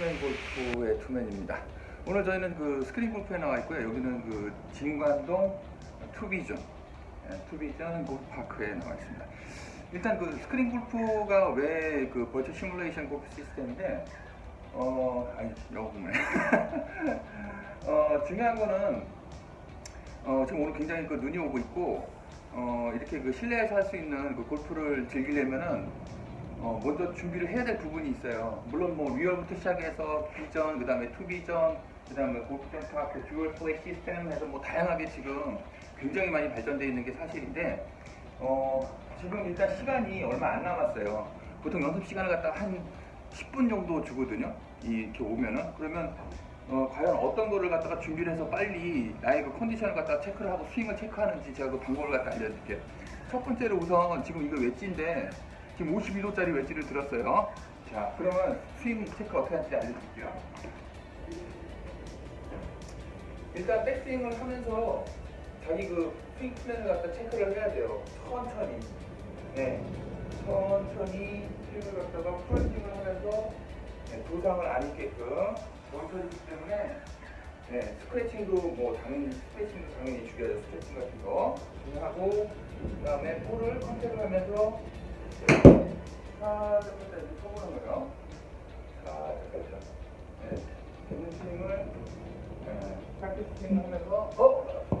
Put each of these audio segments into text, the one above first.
투맨 골프의 투맨입니다. 오늘 저희는 그 스크린 골프에 나와 있고요. 여기는 그 진관동 투비전, 예, 투비전 골프파크에 나와 있습니다. 일단 그 스크린 골프가 왜 그 버추 시뮬레이션 골프 시스템인데, 어, 아니, 보네. 어, 중요한 거는, 어, 지금 오늘 굉장히 그 눈이 오고 있고, 어, 이렇게 그 실내에서 할 수 있는 그 골프를 즐기려면은, 어, 먼저 준비를 해야 될 부분이 있어요. 물론 뭐 리얼부터 시작해서 비전, 그 다음에 투비전, 그 다음에 골프전 파크, 듀얼 플레이 시스템 해서 뭐 다양하게 지금 굉장히 많이 발전되어 있는 게 사실인데, 어, 지금 일단 시간이 얼마 안 남았어요. 보통 연습 시간을 갖다 한 10분 정도 주거든요. 이- 이렇게 오면은. 그러면 어, 과연 어떤 거를 갖다가 준비를 해서 빨리 나의 그 컨디션을 갖다가 체크를 하고 스윙을 체크하는지 제가 그 방법을 갖다 알려드릴게요. 첫 번째로 우선 지금 이거 웨지인데 지금 51호짜리 웨지를 들었어요. 자, 그러면 스윙 체크 어떻게 하는지 알려드릴게요. 일단 백스윙을 하면서 자기 그 스윙 플랜을 갖다 체크를 해야 돼요. 천천히. 네. 천천히 스윙을 갖다가 풀스윙을 하면서 네, 도상을 안 입게끔 멈춰지기 때문에 네, 스크래칭도 뭐 당연히 스크래칭도 당연히 죽여야 돼요. 스크래칭 같은 거 하고 그다음에 볼을 컨택을 하면서 네. 네?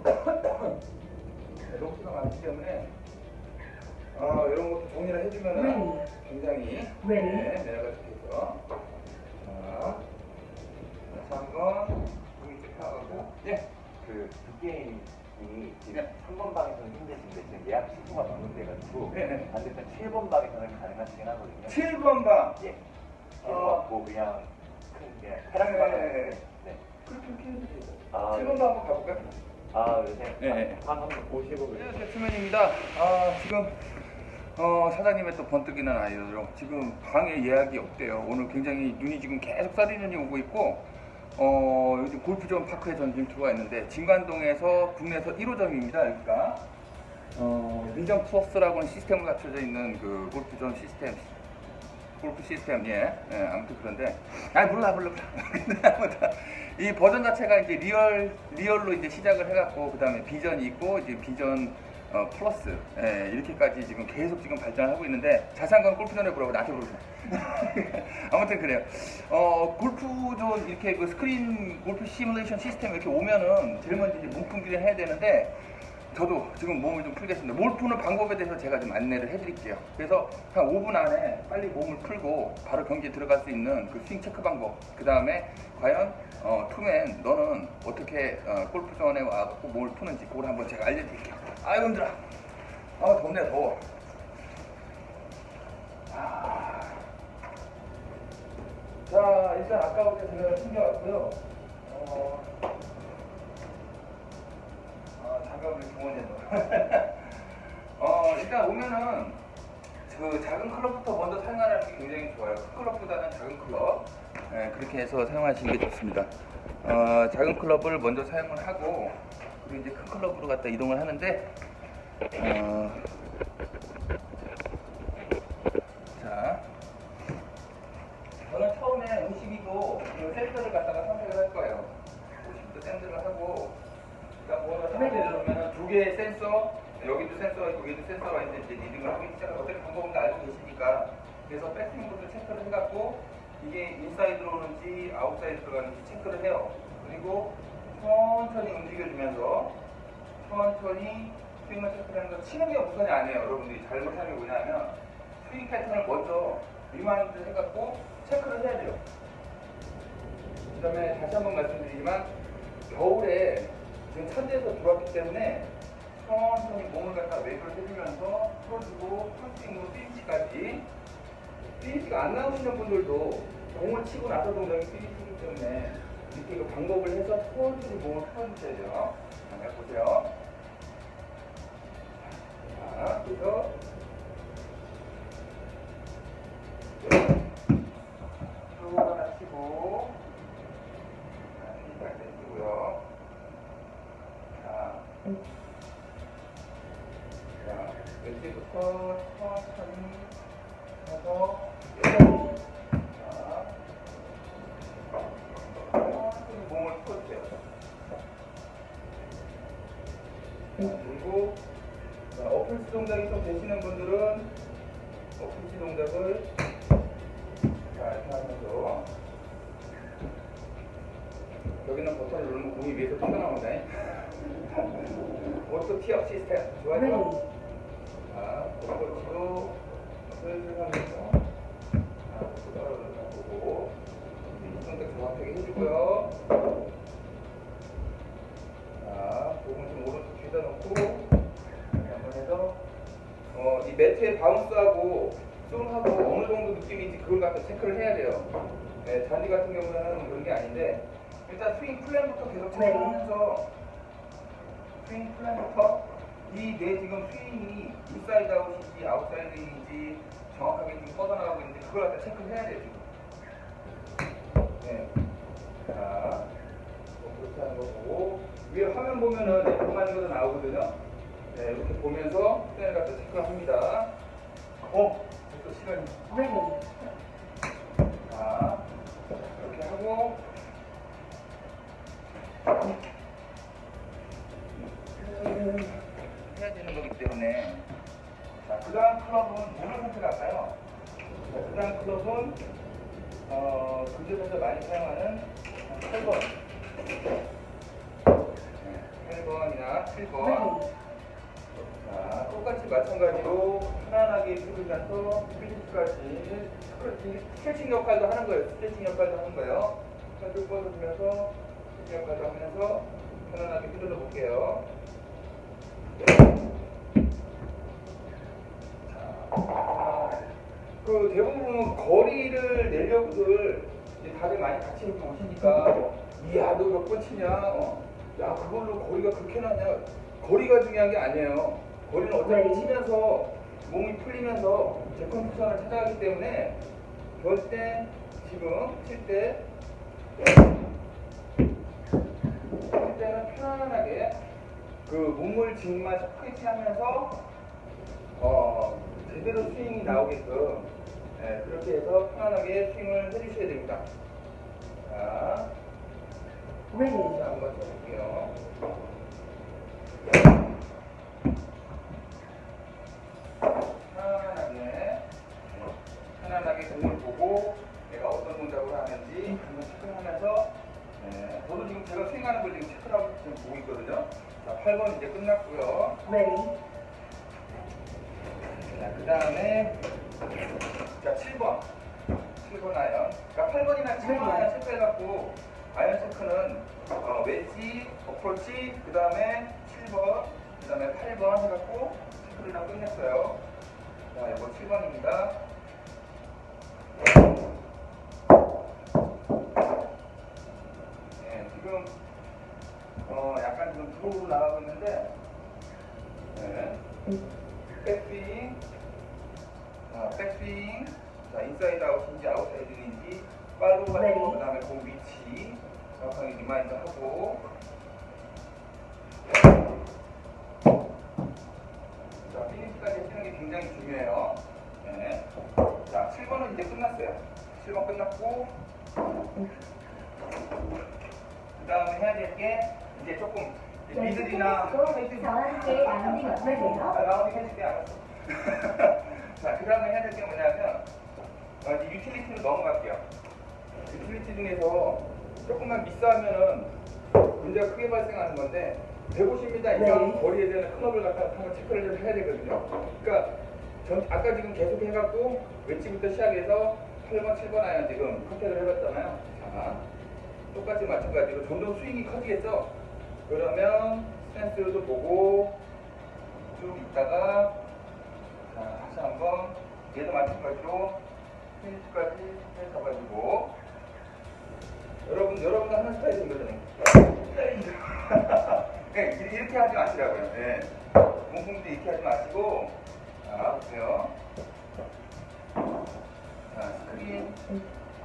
네, 때문에 어, 이런 것도 정리를 해주면은 굉장히 Ready. 네, 지금 네. 3번 방에서는 힘드신데 지금 예약 시수가 방문돼가지고 네, 네. 반대편 7번 방에서는 가능하시긴 하거든요. 7번 방. 예. 어. 뭐 그냥 큰 그냥 네, 페라스 방. 네, 네. 네. 그렇게 키워도 되죠. 아, 7번 방 한번 가볼까요? 아 요새 네, 네. 방 한번 보시고 그래요. 안녕하세요, 추면입니다. 아, 지금 어, 사장님의 또 번뜩이는 아이디어로 지금 방에 예약이 없대요. 오늘 굉장히 눈이 지금 계속 쌀이 눈이 오고 있고 어, 요즘 골프존 파크에 전 지금 들어와 있는데 진관동에서 국내에서 1호점입니다. 여기가 어, 민정 플러스라고 하는 시스템을 갖춰져 있는 그 골프존 시스템 골프 시스템 예, 예 아무튼 그런데 아 몰라 몰라 몰라 이 버전 자체가 이제 리얼 리얼로 이제 시작을 해갖고 그 다음에 비전이 있고 이제 비전 어, 플러스 예, 이렇게까지 지금 계속 지금 발전하고 있는데 자세한 골프전에 보라고 나한테 물어보세요 아무튼 그래요 어 골프존 이렇게 그 스크린 골프 시뮬레이션 시스템 이렇게 오면은 제일 먼저 이제 몸 풀기를 해야 되는데 저도 지금 몸을 좀 풀겠습니다. 몸 푸는 방법에 대해서 제가 좀 안내를 해드릴게요. 그래서 한 5분 안에 빨리 몸을 풀고 바로 경기에 들어갈 수 있는 그 스윙 체크 방법. 그 다음에 과연 어, 투맨 너는 어떻게 어, 골프존에 와갖고 몸을 푸는지 그걸 한번 제가 알려드릴게요. 아유 힘들어. 아 덥네 더워. 아. 자 일단 아까부터 제가 챙겨왔고요. 어, 아, 동원해 놓 어, 일단 오면은 그 작은 클럽부터 먼저 사용하는 게 굉장히 좋아요. 큰 클럽보다는 작은 클럽. 네, 그렇게 해서 사용하시는 게 좋습니다. 어, 작은 클럽을 먼저 사용을 하고 이제 큰 클럽으로 갖다 이동을 하는데 어, 자, 저는 처음에 52도 그 센서를 갖다가 선택을 할 거예요. 50도 센서를 하고 그러니까 뭐 화면에 들어오면 두 개의 센서, 여기도 센서가 있고 여기도 센서가 있는데 이제 리딩을 하기 시작하고 어떻게 방법은 다 알고 계시니까 그래서 백스윙부터 체크를 해갖고 이게 인사이드로 오는지 아웃사이드 들어가는지 체크를 해요. 그리고 천천히 움직여주면서 천천히 스윙을 체크하는 거 치는 게 우선이 아니에요. 여러분들이 잘못하는 게 뭐냐면 스윙 패턴을 먼저 리마인드 해갖고 체크를 해야 돼요. 그 다음에 다시 한번 말씀드리지만 겨울에 지금 천대에서 들어왔기 때문에 천천히 몸을 갖다 웨이브를 해주면서 풀어주고 풀스윙으로 피니치까지 피니치가 안 나오시는 분들도 공을 치고 나서 동작이 피니치이기 때문에 이렇게 그 방법을 해서 천천히 몸을 풀어주셔야 돼요. 자, 보세요. 자, 그래서 쭉 하나 치고 자, 살짝 내주고요. 자, 자, 왼쪽부터 천천히 해서 그리고 자, 어플 스 동작이 좀 되시는 분들은 어플 스 동작을 자 이렇게 하면서 여기는 버튼을 누르면 공이 위에서 튀어나오네 오토 티업 시스템 좋아요? 자 그리고 슬슬 하면서 자또 떨어져서 보고 동작 정확하게 해주고요. 자 부분 좀 오른 쪽 뒤에다 놓고 이렇게 한번 해서 어, 이 매트의 바운스하고 쏨하고 어느 정도 느낌인지 그걸 갖다 체크를 해야 돼요. 네, 잔디 같은 경우는 그런 게 아닌데 일단 스윙 플랜부터 계속 체크하면서 스윙 플랜부터 이 내 지금 스윙이 인사이드 아웃인지 아웃사이드인지 정확하게 지금 뻗어나가고 있는지 그걸 갖다 체크를 해야 돼요. 네. 자, 뭐 그렇게 하는 거 보고 위에 화면 보면은 네, 그만한 것도 나오거든요. 네, 이렇게 보면서 플랜을 갖다 체크합니다. 어, 벌써 시간이. 자, 이렇게 하고. 풀으면서 필리스까지 스트레칭 역할도 하는 거예요. 스트레칭 역할도 하는 거예요. 쭉 뻗어주면서 스트레칭 역할도 하면서 편안하게 흔들어 볼게요. 자, 그 대부분 거리를 내려고들 이제 다들 많이 같이 이렇게 오시니까 이야 너 몇 번 치냐? 어? 야 그걸로 거리가 그렇게 나냐? 거리가 중요한 게 아니에요. 거리는 어차피 치면서 몸이 풀리면서 제 컨디션을 찾아가기 때문에 절대 지금 칠 때 칠 때는 편안하게 그 몸을 정말 스트레치 하면서 어, 제대로 스윙이 나오게끔 예, 그렇게 해서 편안하게 스윙을 해주셔야 됩니다. 자, 자 한번 쳐볼게요. 편안하게 편안하게 공을 보고 내가 어떤 동작을 하는지 한번 체크하면서 네, 저도 지금 제가 스윙하는 걸 지금 체크하고 지금 보고 있거든요. 자, 8번 이제 끝났고요. 자, 그 다음에 자, 7번. 7번 아이언. 그러니까 8번이나 7번 아이언 체크해갖고 아이언 체크는 어, 웨지, 어프로치, 그 다음에 7번, 그 다음에 8번 해갖고 체크를 다 끝냈어요. 자, 피니시까지 치는 게 굉장히 중요해요. 네. 자, 7번은 이제 끝났어요. 7번 끝났고 그 다음에 해야 될 게 이제 조금 이제 미들이나 저와 함께 라운딩? 아, 라운딩 해줄게 알았어. 자, 그 다음에 해야 될 게 뭐냐면 어, 이제 유틸리티로 넘어갈게요. 유틸리티 중에서 조금만 미스하면은 문제가 크게 발생하는 건데 150m 이상 네. 거리에 대한 클럽을 갖다 한번 체크를 좀 해야 되거든요. 그러니까 전 아까 지금 계속 해갖고 웨지부터 시작해서 8번, 7번 아이언 지금 컨택을 해봤잖아요. 자, 똑같이 마찬가지로 점점 스윙이 커지겠죠? 그러면 스탠스도 보고 쭉 있다가 자, 다시 한번 얘도 마찬가지로 피니시까지 해가지고 여러분 여러분 하는 스타일인 거잖아요. 네, 이- 이렇게 하지 마시라고요. 네. 뭉뭉도 이렇게 하지 마시고 자 보세요. 자 스크린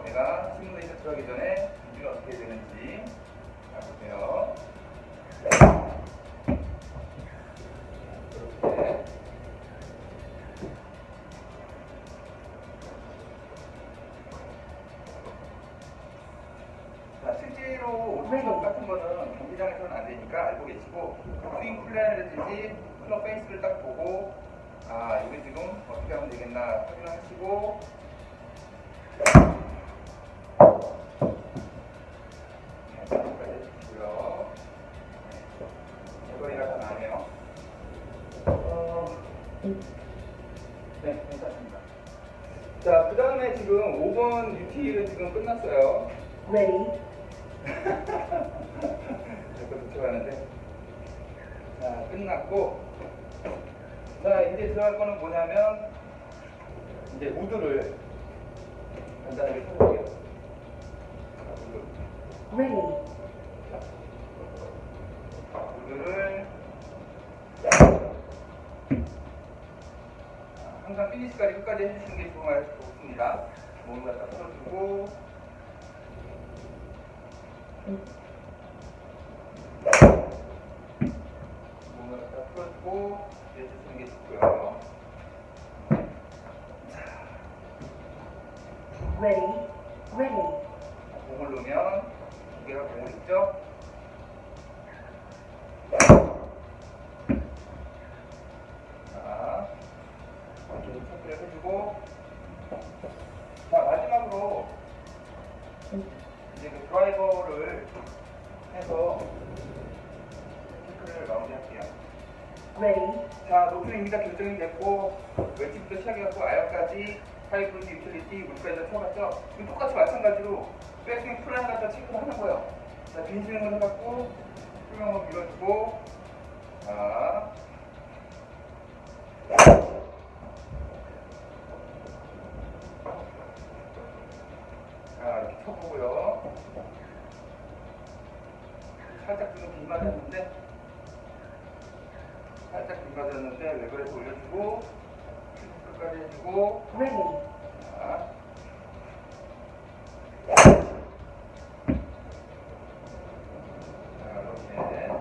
내가 시뮬레이션 들어가기 전에 준비가 어떻게 되는지 자 보세요. 안 되니까 알고 계시고 스윙 플랜이라든지 클럽 페이스를 딱 보고 아 이거 지금 어떻게 하면 되겠나 확인하시고 네. 네, 네, 괜찮습니다. 자, 그 다음에 지금 5번 UT는 지금 끝났어요. Ready. 이거 도착하는데. 자, 끝났고. 자, 이제 들어갈 거는 뭐냐면, 이제 우드를 간단하게 쳐볼게요. 자, 우드. 우드를. 항상 피니시까지 끝까지 해주시는 게 좋습니다. 몸을 갖다 풀어주고. 몸을 갖다 게 좋고요. Ready. Ready. 공을 놓으면 두 개가 공을 있죠. 자, 이렇게 체크를 해주고 자 마지막으로 이제 그 드라이버를 해서 체크를 마무리할게요. Ready. 자, 노트입니다. 결정이 됐고, 웨지부터 시작해갖고, 아역까지, 하이브리드 유틸리티, 물까지 다 쳐봤죠? 똑같이 마찬가지로, 백스윙 플랜 갖다 체크를 하는 거예요. 자, 빈스윙을 해갖고, 수명 한번 밀어주고, 자. 자, 이렇게 쳐보고요. 살짝 지금 빗 맞았는데, 살짝 빗맞았는데 레벨에서 올려주고 끝까지 해주고 Ready. 자. 자, 이렇게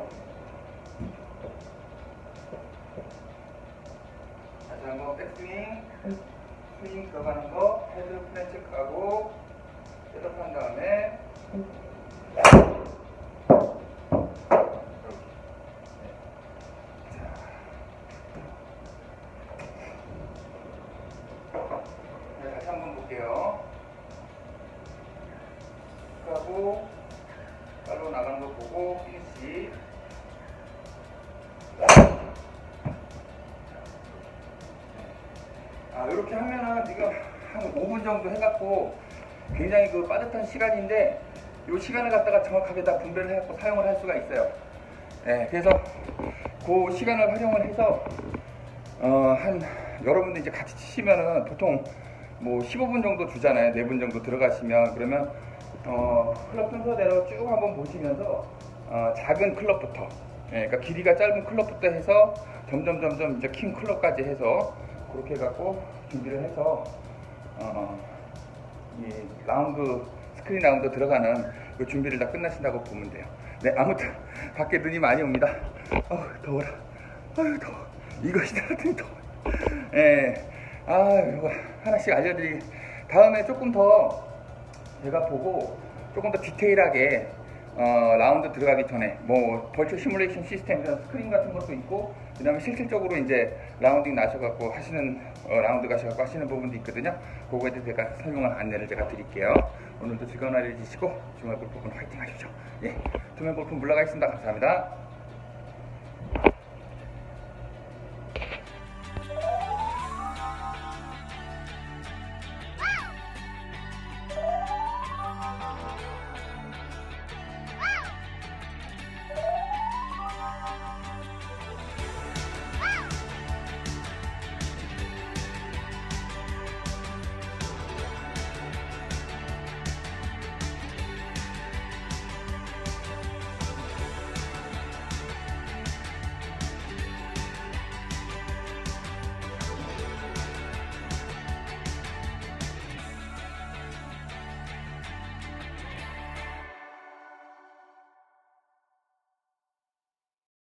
다시 한번 백스윙 스윙 들어가는 거 헤드 플랜 체크하고 셋업한 다음에 하면은 지금 한 5분 정도 해갖고 굉장히 그 빠듯한 시간인데 이 시간을 갖다가 정확하게 다 분배를 해갖고 사용을 할 수가 있어요. 네, 그래서 그 시간을 활용을 해서 어, 한 여러분들 이제 같이 치시면은 보통 뭐 15분 정도 주잖아요. 4분 정도 들어가시면 그러면 어, 클럽 순서대로 쭉 한번 보시면서 어, 작은 클럽부터 예, 그러니까 길이가 짧은 클럽부터 해서 점점 점점 이제 킹 클럽까지 해서 그렇게 해갖고 준비를 해서 어, 이 라운드 스크린 라운드 들어가는 그 준비를 다 끝나신다고 보면 돼요. 네 아무튼 밖에 눈이 많이 옵니다. 어우 더워라. 아유 더워. 이것이 나한테 더워. 예. 아 이거 하나씩 알려드리. 다음에 조금 더 제가 보고 조금 더 디테일하게 어, 라운드 들어가기 전에 뭐 벌초 시뮬레이션 시스템 이런 스크린 같은 것도 있고 그다음에 실질적으로 이제 라운딩 나셔갖고 하시는 어, 라운드 가셔갖고 하시는 부분도 있거든요. 그거에 대해서 제가 설명을 안내를 제가 드릴게요. 오늘도 즐거운 하루 되시고 주말 골프분 화이팅 하십시오. 예, 두면 골프 물러가겠습니다. 감사합니다.